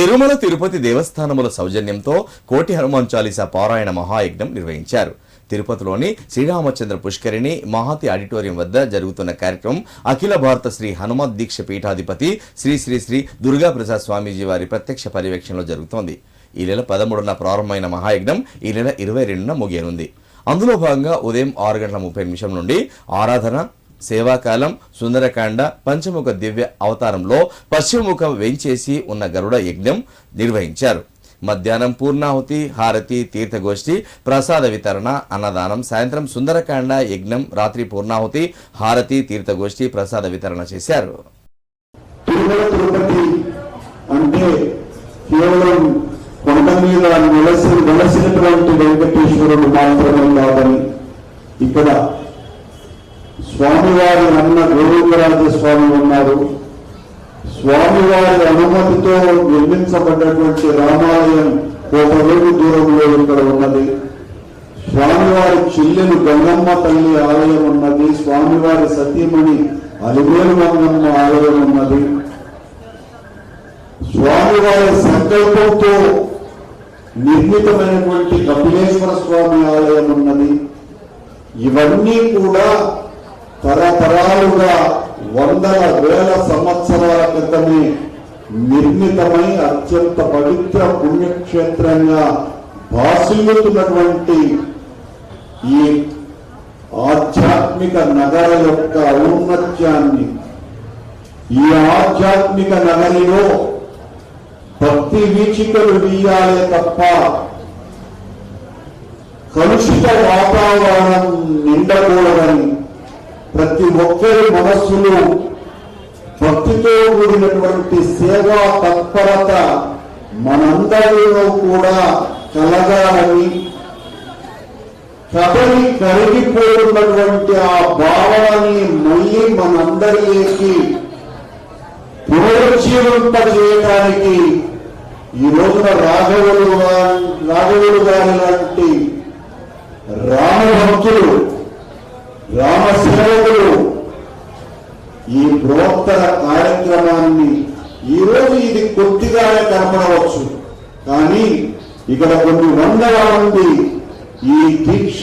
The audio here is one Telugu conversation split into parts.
తిరుమల తిరుపతి దేవస్థానముల సౌజన్యంతో కోటి హనుమాన్ చాలీసా పారాయణ మహాయజ్ఞం నిర్వహించారు. తిరుపతిలోని శ్రీరామచంద్ర పుష్కరిణి మహాతి ఆడిటోరియం వద్ద జరుగుతున్న కార్యక్రమం అఖిల భారత శ్రీ హనుమత్ దీక్ష పీఠాధిపతి శ్రీ శ్రీ శ్రీ దుర్గా ప్రసాద్ స్వామీజీ వారి ప్రత్యక్ష పర్యవేక్షణలో జరుగుతోంది. ఈ నెల పదమూడున ప్రారంభమైన మహాయజ్ఞం ఈ నెల ఇరవై రెండున ముగియనుంది. అందులో భాగంగా ఉదయం ఆరు గంటల ముప్పై నిమిషం నుండి ఆరాధన సేవాకాలం సుందరకాండ పంచముఖ దివ్య అవతారంలో పశ్చిమముఖం వేంచేసి ఉన్న గరుడ యజ్ఞం నిర్వహించారు. మధ్యాహ్నం పూర్ణాహుతి హారతి తీర్థగోష్ఠి ప్రసాద వితరణ అన్నదానం సాయంత్రం సుందరకాండ యజ్ఞం రాత్రి పూర్ణాహుతి హారతి తీర్థగోష్ఠి ప్రసాద వితరణ చేశారు. అంటే కేవలం కొండ మీద వెంకటేశ్వరుడు మాత్రమే కాదని ఇక్కడ స్వామివారి అన్న గోవిందరాజ స్వామి ఉన్నారు. స్వామివారి అనుమతితో నిర్మించబడ్డటువంటి రామాలయం ఒక రోజు దూరంలో ఇక్కడ ఉన్నది. స్వామివారి చెల్లెలు గంగమ్మ తల్లి ఆలయం ఉన్నది. స్వామివారి సతీమణి అలివేలు గంగమ్మ ఆలయం ఉన్నది. స్వామివారి సంకల్పంతో నిర్మితమైనటువంటి కపిలేశ్వర స్వామి ఆలయం ఉన్నది. ఇవన్నీ కూడా తరతరాలుగా వందల వేల సంవత్సరాల క్రితమే నిర్మితమై అత్యంత పవిత్ర పుణ్యక్షేత్రంగా భాసిల్లుతున్నటువంటి ఈ ఆధ్యాత్మిక నగర యొక్క ఔన్నత్యాన్ని ఈ ఆధ్యాత్మిక నగరిలో భక్తి వీచికలు వీయాలే తప్ప కలుషిత వాతావరణం నిండకూడదు. ప్రతి ఒక్కరి మనస్సులు భక్తితో కూడినటువంటి సేవా తత్పరత మనందరిలో కూడా కలగాలని కబలి కరిగిపోతున్నటువంటి ఆ భావాన్ని మళ్ళీ మనందరిలోకి పునరుజ్జీవింపజేయడానికి ఈ రోజున రాఘవులు రాఘవులు గారి లాంటి రామభక్తులు రామసేవకులు ఈ ప్రవర్తన కార్యక్రమాన్ని ఈ రోజు ఇది కొద్దిగానే కనపడవచ్చు. కానీ ఇక్కడ కొన్ని వందల మంది ఈ దీక్ష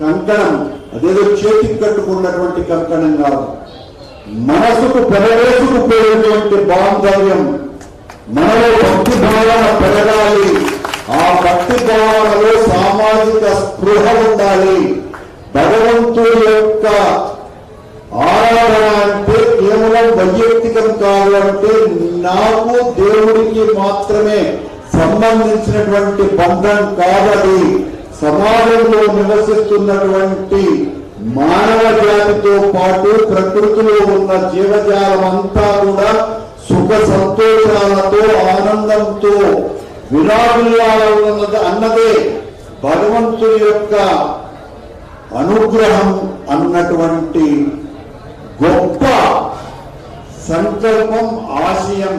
కంకణం అదేదో చేతికి కట్టుకున్నటువంటి కంకణం కాదు. మనసుకు పెరవేసుకుపోయేటువంటి బాంధవ్యం మనలో భక్తి భావన పెరగాలి. ఆ భక్తి భావనలో సామాజిక స్పృహ ఉండాలి. భగవంతుడి యొక్క ఆరాధన అంటే కేవలం వైయక్తికం కాదు అంటే నాకు దేవుడికి మాత్రమే సంబంధించినటువంటి బంధం కాదది. సమాజంలో నివసిస్తున్నటువంటి మానవ జాతితో పాటు ప్రకృతిలో ఉన్న జీవజాలం అంతా కూడా సుఖ సంతోషాలతో ఆనందంతో విరాగుల్లాలన్నది అన్నదే భగవంతుడి యొక్క అనుగ్రహం అన్నటువంటి గొప్ప సంకల్పం ఆశయం